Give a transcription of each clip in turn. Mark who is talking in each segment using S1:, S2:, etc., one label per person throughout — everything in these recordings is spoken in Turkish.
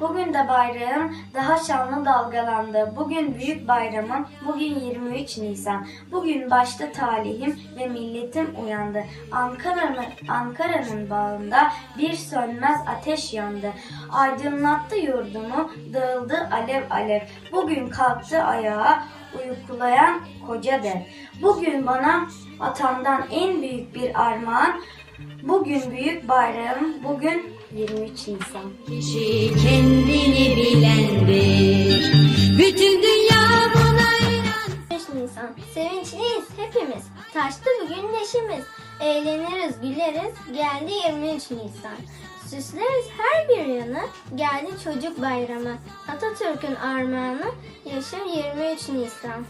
S1: Bugün de bayrağım daha şanlı dalgalandı. Bugün büyük bayramım, bugün 23 Nisan. Bugün başta talihim ve milletim uyandı. Ankara'nın Ankara'nın bağında bir sönmez ateş yandı. Aydınlattı yurdumu, dağıldı alev alev. Bugün kalktı ayağa, uykulayan koca dev. Bugün bana atamdan en büyük bir armağan, bugün büyük bayram, bugün 23 Nisan.
S2: Kişi kendini bilendir. Bütün dünya buna inan.
S3: 23 Nisan. Sevinçliyiz hepimiz. Taştı bugün neşemiz. Eğleniriz, güleriz. Geldi 23 Nisan. Süsleriz her bir yanı. Geldi çocuk bayramı. Atatürk'ün armağanı. Yaşa 23 Nisan.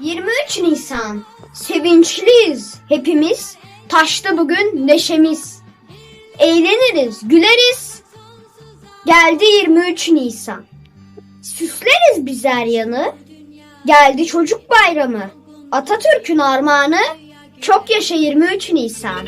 S4: 23 Nisan. Sevinçliyiz hepimiz. Taşta bugün neşemiz. Eğleniriz, güleriz. Geldi 23 Nisan. Süsleriz bizler yanı. Geldi çocuk bayramı. Atatürk'ün armağanı. Çok yaşa 23 Nisan.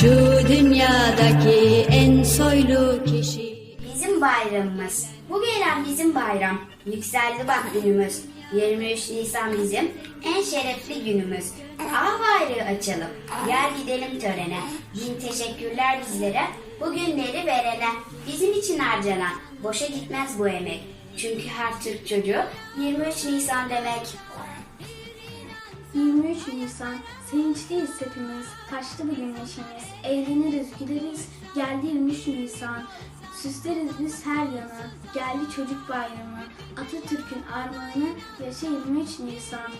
S2: Şu dünyadaki en soylu kişi.
S5: Bizim bayramımız. Bu gelen bizim bayram. Yükseldi bak günümüz. 23 Nisan bizim en şerefli günümüz. Ağ bayrağı açalım. Gel gidelim törene. Bin teşekkürler bizlere. Bu günleri verene. Bizim için harcanan. Boşa gitmez bu emek. Çünkü her Türk çocuğu 23 Nisan demek.
S1: 23 Nisan. Sevinçliyiz hepimiz. Taştı bugün neşemiz. Eğleniriz, güleriz. Geldi 23 Nisan. Süsleriz biz her yana. Geldi çocuk bayramı. Atatürk'ün armağanı. Yaşa 23 Nisan.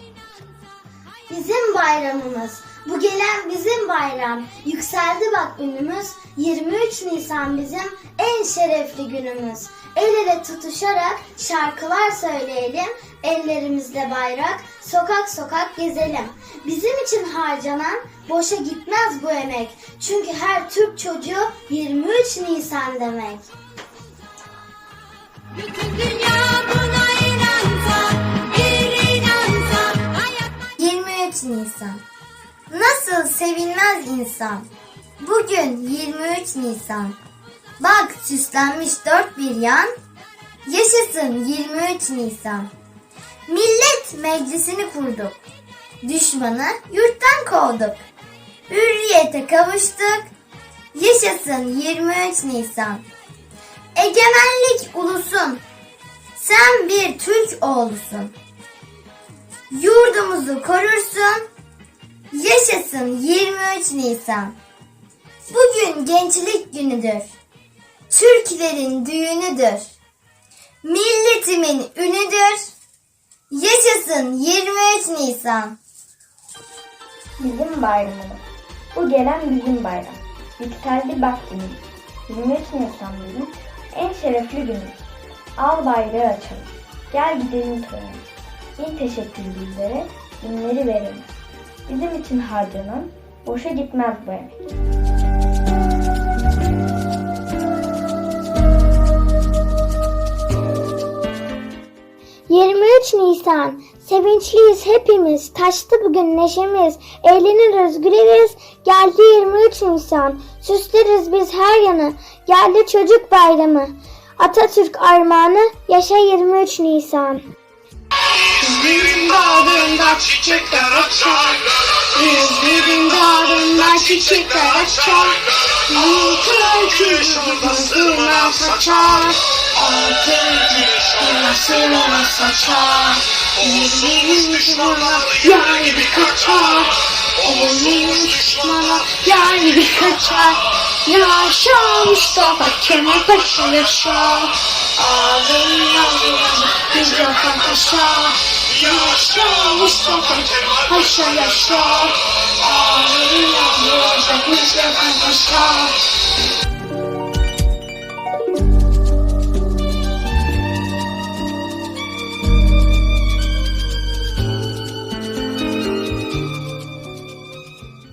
S3: Bizim bayramımız. Bu gelen bizim bayram. Yükseldi bak günümüz. 23 Nisan bizim en şerefli günümüz. El ele tutuşarak şarkılar söyleyelim. Ellerimizde bayrak, sokak sokak gezelim. Bizim için harcanan boşa gitmez bu emek. Çünkü her Türk çocuğu 23 Nisan demek.
S2: Bütün dünya buna inansa, inansa. Hayat
S3: 23 Nisan. Nasıl sevinmez insan? Bugün 23 Nisan. Bak süslenmiş dört bir yan. Yaşasın 23 Nisan. Millet meclisini kurduk. Düşmanı yurttan kovduk. Hürriyete kavuştuk. Yaşasın 23 Nisan. Egemenlik ulusun. Sen bir Türk oğlusun. Yurdumuzu korursun. Yaşasın 23 Nisan. Bugün gençlik günüdür. Türklerin düğünüdür. Milletimin ünüdür. Yaşasın 23 Nisan.
S1: Bizim bayramımız. Bu gelen bizim bayram. Yükseldi bak günümüz. 23 Nisan bizim en şerefli günümüz. Al bayrağı açalım. Gel gidelim törene. Bin teşekkür bizlere, binleri verelim. Bizim için harcanan, boşa gitmez bu emek.
S3: 23 Nisan. Sevinçliyiz hepimiz. Taştı bugün neşemiz. Eğleniriz, güleriz. Geldi 23 Nisan. Süsleriz biz her yanı. Geldi çocuk bayramı. Atatürk armağanı. Yaşa 23 Nisan. Bizim bağrında çiçekler açar. İzmir'in dağında çiçekler açar. Yıkır kırmızına saçar. Altın kırmızına saçar. İzmir'in düşmana yar gibi kaçar. İzmir'in düşmana yar gibi kaçar. Yaşa Mustafa Kemal Paşa yaşa. Ağzın yanına Mustafa Paşa. Yaşa Mustafa Kemal Paşa yaşa. Ağzın yanına Mustafa Paşa.